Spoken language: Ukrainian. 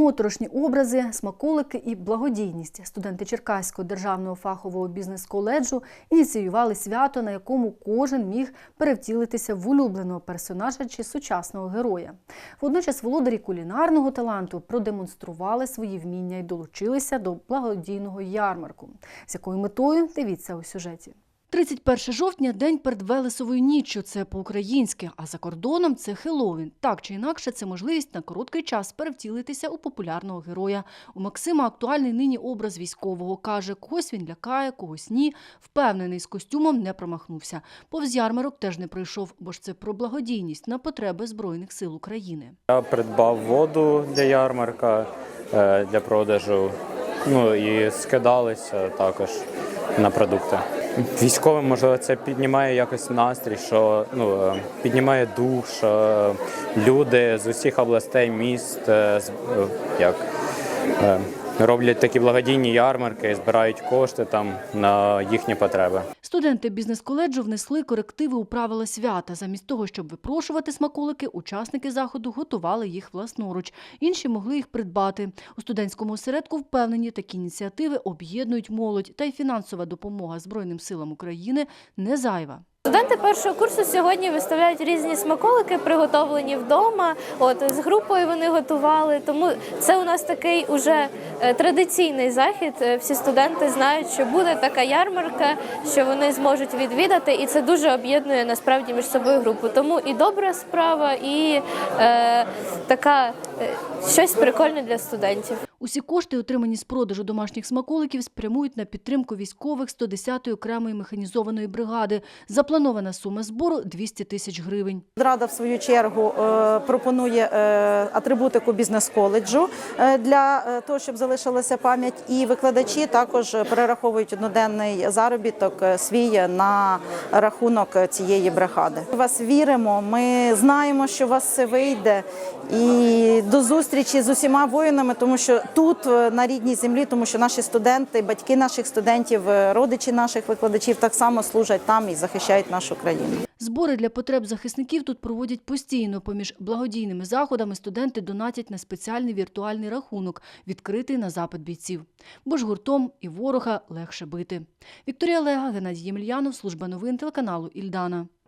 Моторошні образи, смаколики і благодійність. Студенти Черкаського державного фахового бізнес-коледжу ініціювали свято, на якому кожен міг перевтілитися в улюбленого персонажа чи сучасного героя. Водночас володарі кулінарного таланту продемонстрували свої вміння і долучилися до благодійного ярмарку. З якою метою дивіться у сюжеті. 31 жовтня день перед Велесовою ніччю. Це по-українськи, а за кордоном це Хеллоуін. Так чи інакше, це можливість на короткий час перевтілитися у популярного героя. У Максима актуальний нині образ військового. Каже, когось він лякає, когось ні. Впевнений, з костюмом не промахнувся. Повз ярмарок теж не пройшов, бо ж це про благодійність на потреби Збройних сил України. Я придбав воду для ярмарка е, для продажу. Ну і скидалися також на продукти. Військовим, можливо, це піднімає якось настрій, що ну е, піднімає дух, що люди з усіх областей, міст е, е, як роблять такі благодійні ярмарки, збирають кошти там на їхні потреби. Студенти бізнес-коледжу внесли корективи у правила свята. Замість того, щоб випрошувати смаколики, учасники заходу готували їх власноруч. Інші могли їх придбати. У студентському осередку впевнені, такі ініціативи об'єднують молодь, та й фінансова допомога Збройним силам України не зайва. Студенти першого курсу сьогодні виставляють різні смаколики, приготовлені вдома. От з групою вони готували. Тому це у нас такий уже е, традиційний захід. Е, Всі студенти знають, що буде така ярмарка, що вони зможуть відвідати, і це дуже об'єднує насправді між собою групу. Тому і добра справа, і е, така е, щось прикольне для студентів. Усі кошти, отримані з продажу домашніх смаколиків, спрямують на підтримку військових 110-ї окремої механізованої бригади. Запланована сума збору – 200 тисяч гривень. Рада в свою чергу е, пропонує е, атрибутику бізнес-коледжу е, для того, щоб залишилася пам'ять. І викладачі також перераховують одноденний заробіток свій на рахунок цієї бригади. Ми вас віримо. Ми знаємо, що у вас все вийде. І до зустрічі з усіма воїнами, тому що тут е, на рідній землі, тому що наші студенти, батьки наших студентів, е, родичі наших викладачів так само служать там і захищають нашу країну. Збори для потреб захисників тут проводять постійно. Поміж благодійними заходами студенти донатять на спеціальний віртуальний рахунок, відкритий на запит бійців. Бо ж гуртом і ворога легше бити. Вікторія Лега, Геннадій Ємельянов, служба новин телеканалу Ільдана.